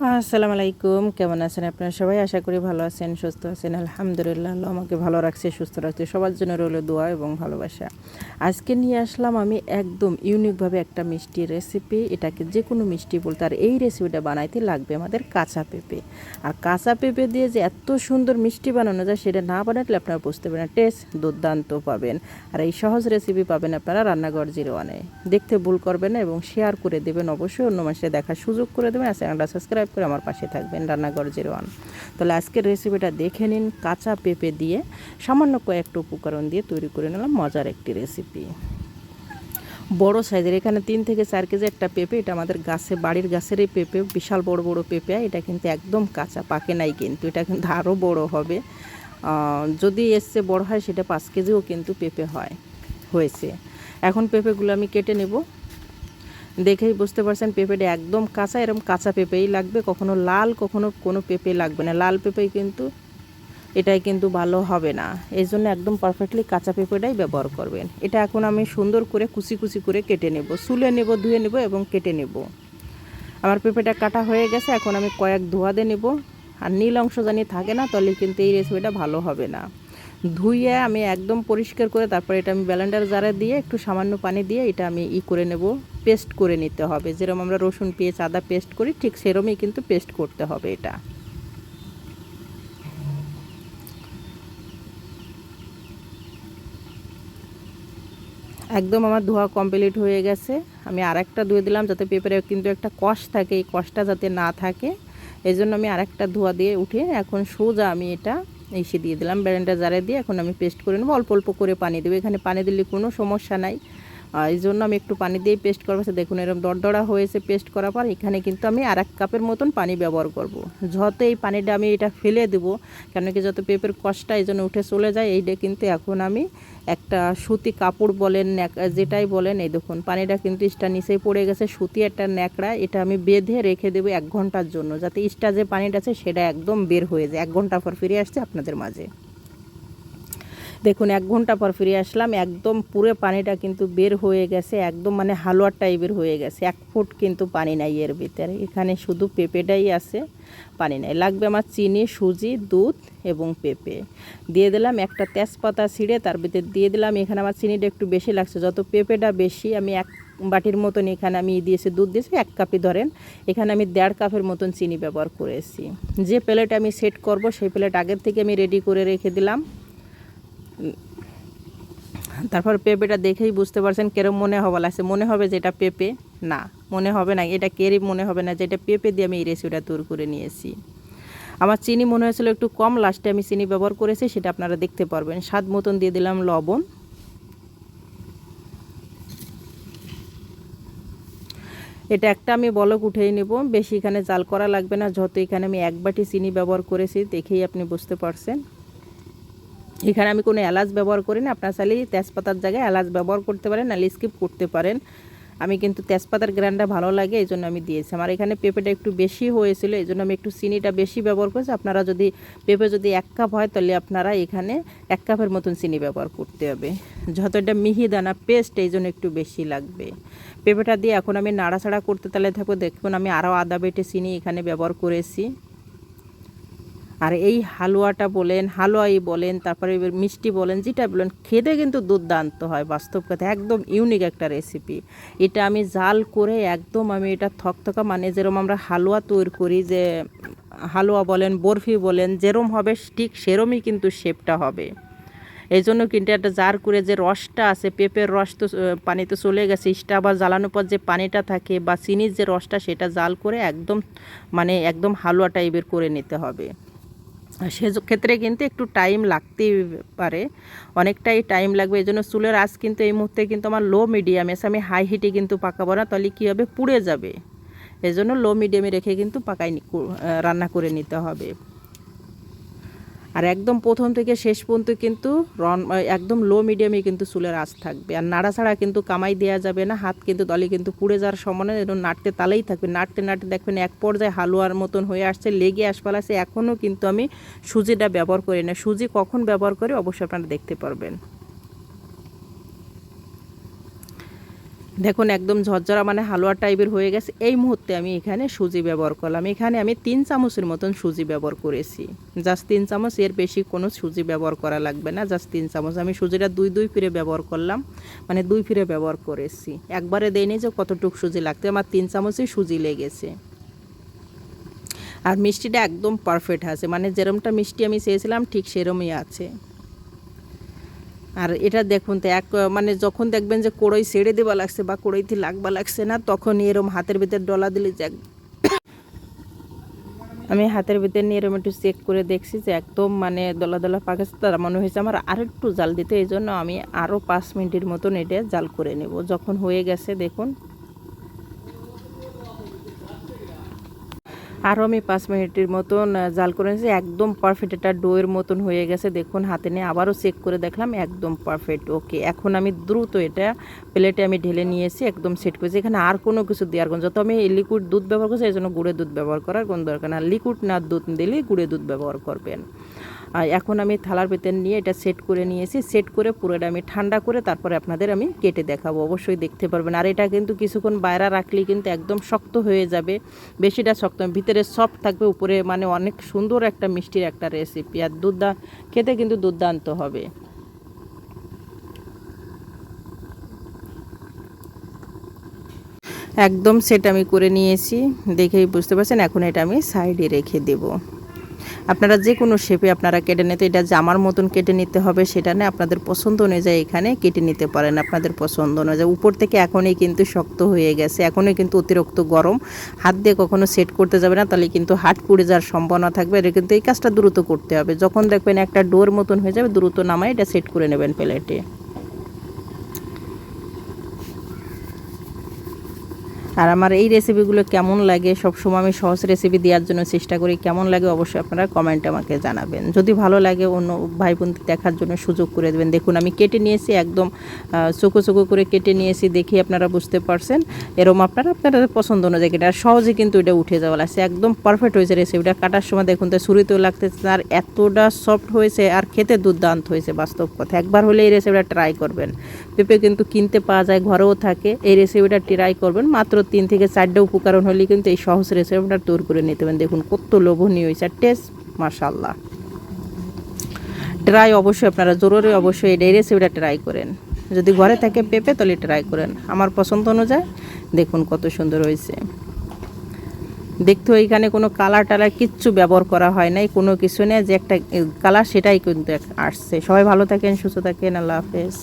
আসসালামু আলাইকুম, কেমন আছেন আপনারা সবাই? আশা করি ভালো আছেন, সুস্থ আছেন, আলহামদুলিল্লাহ। আল্লাহ আমাকে ভালো রাখছে, সুস্থ রাখছে। সবার জন্য রইল দোয়া এবং ভালোবাসা। আজকে নিয়ে আসলাম আমি একদম ইউনিকভাবে একটা মিষ্টি রেসিপি এটাকে যে কোনো মিষ্টি বলতে আর এই রেসিপিটা বানাইতে লাগবে আমাদের কাঁচা পেঁপে। আর কাঁচা পেঁপে দিয়ে যে এত সুন্দর মিষ্টি বানানো যায়, সেটা না বানালে আপনারা বুঝতে পারেন টেস্ট দুর্দান্ত পাবেন। আর এই সহজ রেসিপি পাবেন আপনারা রান্নাঘর জিরো ওয়ানে দেখতে ভুল করবেন না এবং শেয়ার করে দেবেন অবশ্যই। অন্য মানুষের দেখার সুযোগ করে দেবেন। আর চ্যানেলটা সাবস্ক্রাইব করে আমার পাশে থাকবেন, রান্নাঘর জিরো ওয়ান তাহলে আজকের রেসিপিটা দেখে নিন, কাঁচা পেঁপে দিয়ে সামান্য কয়েকটা উপকরণ দিয়ে তৈরি করে নিলাম, মজার একটি রেসিপি বড় সাইজের, এখানে তিন থেকে চার কেজি একটা পেঁপে, এটা আমাদের গাছে, বাড়ির গাছেরই পেঁপে, বিশাল বড় বড় পেঁপে, এটা কিন্তু একদম কাঁচা, পাকে নাই কিন্তু, এটা কিন্তু আরও বড় হবে। যদি এসছে বড় হয়, সেটা পাঁচ কেজিও কিন্তু পেঁপে হয়, হয়েছে। এখন পেঁপেগুলো আমি কেটে নেব। দেখেই বুঝতে পারছেন, পেঁপেটা একদম কাঁচা এরকম কাঁচা পেঁপেই লাগবে। কখনো লাল, কখনো কোনো পেঁপে লাগবে না। লাল পেঁপেই কিন্তু, এটাই কিন্তু ভালো হবে না। এই জন্য একদম পারফেক্টলি কাঁচা পেঁপেটাই ব্যবহার করবেন। এটা এখন আমি সুন্দর করে কুচি কুচি করে কেটে নেব। সুলে নেব, ধুয়ে নেব এবং কেটে নেব। আমার পেঁপেটা কাটা হয়ে গেছে। এখন আমি কয়েক ধোয়া দিয়ে নেব। আর নীল অংশ জানি থাকে না, তাহলে কিন্তু এই রেসিপিটা ভালো হবে না। ধুইয়ে আমি একদম পরিষ্কার করে, তারপরে এটা আমি ব্যালেন্ডার জারে দিয়ে একটু সামান্য পানি দিয়ে এটা আমি ই করে নেব। পেস্ট করে নিতে হবে। যেরকম আমরা রসুন, পেঁয়াজ, আদা পেস্ট করি, ঠিক সেরমই কিন্তু পেস্ট করতে হবে এটা। একদম আমার ধোয়া কমপ্লিট হয়ে গেছে। আমি আরেকটা ধুয়ে দিলাম যাতে পেঁপের কিন্তু একটা কষ থাকে, এই কষটা যাতে না থাকে। এই জন্য আমি আরেকটা ধোয়া দিয়ে উঠে এখন সোজা আমি এটা এসে দিয়ে দিলাম ব্যারেন্ডা জারে দিয়ে। এখন আমি পেস্ট করে নেব। অল্প অল্প করে পানি দেবো। এখানে পানি দিলে কোনো সমস্যা নাই। এই জন্য আমি একটু পানি দিয়ে পেস্ট করব। সে দেখুন এরকম দরদড়া হয়েছে পেস্ট করার পর এখানে কিন্তু আমি আর এক কাপের মতন পানি ব্যবহার করব। যত এই পানিটা আমি এটা ফেলে দেবো, কেন কি যত পেঁপের কষটা এই জন্য উঠে চলে যায়, এইটা কিন্তু এখন আমি একটা সুতি কাপড় বলেন যেটাই বলেন, এই দেখুন, পানিটা কিন্তু ইস্টা নিচেই পড়ে গেছে, সুতি একটা ন্যাকড়া, এটা আমি বেঁধে রেখে দেবো এক ঘণ্টার জন্য, যাতে ইস্টা যে পানিটা আছে সেটা একদম বের হয়ে যায়। এক ঘণ্টা পর ফিরে আসছে আপনাদের মাঝে। দেখুন, এক ঘণ্টা পর ফিরে আসলাম, একদম পুরো পানিটা কিন্তু বের হয়ে গেছে, একদম মানে হালুয়ার টাইপের হয়ে গেছে, এক ফুট কিন্তু পানি নাই এর ভিতরে, এখানে শুধু পেঁপেটাই আছে, পানি নাই। লাগবে আমার চিনি, সুজি, দুধ এবং পেঁপে। দিয়ে দিলাম একটা তেজপাতা ছিঁড়ে, তার ভিতরে দিয়ে দিলাম, এখানে আমার চিনিটা একটু বেশি লাগছে, যত পেঁপেটা বেশি আমি এক বাটির মতন এখানে আমি দিয়েছি, দুধ দিয়েছি, এক কাপই ধরেন, এখানে আমি দেড় কাপের মতন চিনি ব্যবহার করেছি। যে প্লেট আমি সেট করব, সেই প্লেট আগের থেকে আমি রেডি করে রেখে দিলাম। তারপর পেঁপেটা দেখেই বুঝতে পারছেন কেরম মনে হবে লাগছে। মনে হবে যে এটা পেঁপে? না, মনে হবে না। এটা কেরই মনে হবে না যে এটা পেঁপে দিয়ে আমি এই রেসিপিটা তৈরি করে নিয়েছি। আমার চিনি মনে হয়েছিল একটু কম লাস্টে আমি চিনি ব্যবহার করেছি, সেটা আপনারা দেখতে পারবেন। স্বাদ মতন দিয়ে দিলাম লবণ। এটা একটা আমি বলক উঠেই নেব। বেশি এখানে জাল করা লাগবে না, যত এখানে আমি এক বাটি চিনি ব্যবহার করেছি, দেখেই আপনি বুঝতে পারছেন। এখানে আমি কোনো এলাচ ব্যবহার করি না। আপনার চাইলে তেজপাতার জায়গায় এলাচ ব্যবহার করতে পারেন, নাহলে স্কিপ করতে পারেন। আমি কিন্তু তেজপাতার গ্রানটা ভালো লাগে এই জন্য আমি দিয়েছি। আমার এখানে পেঁপেটা একটু বেশি হয়েছিল এই জন্য আমি একটু চিনিটা বেশি ব্যবহার করেছি। আপনারা যদি পেঁপে যদি এক কাপ হয়, তাহলে আপনারা এখানে এক কাপের মতন চিনি ব্যবহার করতে হবে। যত এটা মিহি দানা পেস্ট এই জন্য একটু বেশি লাগবে। পেঁপেটা দিয়ে এখন আমি নাড়াচাড়া করতে তাহলে থাকব। দেখুন, আমি আরও আদা বেটে চিনি এখানে ব্যবহার করেছি। আর এই হালুয়াটা বলেন, হালুয়াই বলেন, তারপরে মিষ্টি বলেন, যেটা বলেন, খেতে কিন্তু দুর্দান্ত হয়, বাস্তব কথা, একদম ইউনিক একটা রেসিপি এটা আমি জাল করে একদম আমি এটা থকথকা মানে যেরকম আমরা হালুয়া তৈরি করি, যে হালুয়া বলেন, বরফি বলেন, যেরম হবে ঠিক সেরমই কিন্তু শেপটা হবে। এই জন্য কিন্তু একটা জার করে যে রসটা আছে, পেঁপের রস তো পানিতে চলে গেছে, ইস্টা আবার জ্বালানোর পর যে পানিটা থাকে বা চিনির যে রসটা, সেটা জাল করে একদম মানে একদম হালুয়া টাইপের করে নিতে হবে। আর সে ক্ষেত্রে কিন্তু একটু টাইম লাগতেই পারে। অনেকটাই টাইম লাগবে, এই জন্য চুলের আঁচ কিন্তু এই মুহূর্তে কিন্তু আমার লো মিডিয়াম এসে আমি হাই হিটে কিন্তু পাকাবো না, তাহলে কী হবে? পুড়ে যাবে। এই জন্য লো মিডিয়ামে রেখে কিন্তু পাকাই রান্না করে নিতে হবে। আর একদম প্রথম থেকে শেষ পর্যন্ত কিন্তু রন একদম লো মিডিয়ামে কিন্তু চুলের আঁচ থাকবে। আর নাড়াছাড়া কিন্তু কামাই দেওয়া যাবে না, হাত কিন্তু দলে কিন্তু পুড়ে যাওয়ার সমানে এরকম নাড়তে তালেই থাকবে। নাড়তে নাড়তে দেখবেন এক পর্যায়ে হালুয়ার মতন হয়ে আসছে, লেগে আসপাল আছে এখনও কিন্তু আমি সুজিটা ব্যবহার করি না। সুজি কখন ব্যবহার করি অবশ্যই আপনারা দেখতে পারবেন। দেখুন, একদম ঝরঝরা মানে হালুয়া টাইপের হয়ে গেছে। এই মুহূর্তে আমি এখানে সুজি ব্যবহার করলাম। এখানে আমি তিন চামচের মতন সুজি ব্যবহার করেছি। জাস্ট তিন চামচ, এর বেশি কোনো সুজি ব্যবহার করা লাগবে না। জাস্ট তিন চামচ। আমি সুজিটা দুই দুই ফিরে ব্যবহার করলাম। মানে দুই ফিরে ব্যবহার করেছি। একবারে দেয়নি যে কতটুক সুজি লাগতে। আমার তিন চামচই সুজি লেগেছে। আর মিষ্টিটা একদম পারফেক্ট আছে। মানে যেরমটা মিষ্টি আমি চেয়েছিলাম, ঠিক সেরমই আছে। আর এটা দেখুন তো, এক মানে যখন দেখবেন যে কড়ই ছেড়ে দেওয়া লাগছে বা কড়ইতে লাগবা লাগছে না তখন এরম হাতের ভিতরে ডলা দিলে যে আমি হাতের ভিতরে নিয়ে এরম একটু চেক করে দেখছি যে একদম মানে দলা দলা পাকাচ্ছে তার মনে হয়েছে আমার আরেকটু জাল দিতে, এই জন্য আমি আরও পাঁচ মিনিটের মতন এটা জাল করে নেব। যখন হয়ে গেছে, দেখুন আরও আমি পাঁচ মিনিটের মতন জাল করে নিয়েছি। একদম পারফেক্ট এটা ডোয়ের মতন হয়ে গেছে। দেখুন, হাতে নিয়ে আবারও চেক করে দেখলাম, একদম পারফেক্ট ওকে এখন আমি দ্রুত এটা প্লেটে আমি ঢেলে নিয়েছি, একদম সেট করেছি। এখানে আর কোনো কিছু দেওয়ার কোনো যত আমি লিকুইড দুধ ব্যবহার করছি এই জন্য গুঁড়ে দুধ ব্যবহার করার কোনো দরকার না। লিকুইড না দুধ দিলে গুঁড়ে দুধ ব্যবহার করবেন। এখন আমি থালার ভেতর নিয়ে এটা সেট করে নিয়েছি। সেট করে পুরোটা আমি ঠান্ডা করে তারপরে আপনাদের আমি কেটে দেখাবো। অবশ্যই দেখতে পারবেন। আর এটা কিন্তু কিছুক্ষণ বাইরে রাখলে কিন্তু একদম শক্ত হয়ে যাবে। বেশিটা শক্ত ভিতরে সফট থাকবে, উপরে মানে অনেক সুন্দর একটা মিষ্টির একটা রেসিপি আর দুধ খেতে কিন্তু দুর্দান্ত হবে। একদম সেট আমি করে নিয়েছি। দেখেই বুঝতে পারছেন, এখন এটা আমি সাইডে রেখে দেব। আপনারা যে কোনো শেপে আপনারা কেটে নিতে, এটা জামার মতন কেটে নিতে হবে, সেটা না আপনাদের পছন্দ অনুযায়ী এখানে কেটে নিতে পারেন, আপনাদের পছন্দ অনুযায়ী। উপর থেকে এখনই কিন্তু শক্ত হয়ে গেছে, এখনই কিন্তু অতিরিক্ত গরম। হাত দিয়ে কখনো সেট করতে যাবে না, তাহলে কিন্তু হাট পুড়ে যাওয়ার সম্ভাবনা থাকবে, এটা কিন্তু এই কাজটা দ্রুত করতে হবে। যখন দেখবেন একটা ডোর মতন হয়ে যাবে, দ্রুত নামায় এটা সেট করে নেবেন প্লেটে। আর আমার এই রেসিপিগুলো কেমন লাগে, সবসময় আমি সহজ রেসিপি দেওয়ার জন্য চেষ্টা করি, কেমন লাগে অবশ্যই আপনারা কমেন্টে আমাকে জানাবেন। যদি ভালো লাগে অন্য ভাই বোনদের দেখার জন্য সুযোগ করে দেবেন। দেখুন, আমি কেটে নিয়েছি একদম চোখো চোখো করে কেটে নিয়েছি দেখি আপনারা বুঝতে পারছেন। এরম আপনারা, আপনাদের পছন্দ অনুযায়ী এটা আর সহজে কিন্তু এটা উঠে যাওয়া লাগছে। একদম পারফেক্ট হয়েছে রেসিপিটা কাটার সময় দেখুন তো ছুরিতেও লাগতেছে আর এতটা সফট হয়েছে, আর খেতে দুর্দান্ত হয়েছে বাস্তব কথা। একবার হলে এই রেসিপিটা ট্রাই করবেন। পেঁপে কিন্তু কিনতে পাওয়া যায়, ঘরেও থাকে। এই রেসিপিটা ট্রাই করবেন, মাত্র তিন থেকে চারটে উপকরণ হলে কিন্তু এই সহজ রেসিপিটা তৈরি করে নিতে পারেন। দেখুন কত লোভনীয় হয়েছে আর টেস্ট মাশাল্লাহ ট্রাই অবশ্যই আপনারা, জরুরি অবশ্যই এই রেসিপিটা ট্রাই করেন। যদি ঘরে থাকে পেঁপে, তাহলে ট্রাই করেন। আমার পছন্দ অনুযায়ী দেখুন কত সুন্দর হয়েছে। দেখতে এখানে কোনো কালার টালার কিচ্ছু ব্যবহার করা হয় নাই, কোনো কিছু নেই, যে একটা কালার সেটাই কিন্তু আসছে। সবাই ভালো থাকেন, সুস্থ থাকেন, আল্লাহ হাফেজ।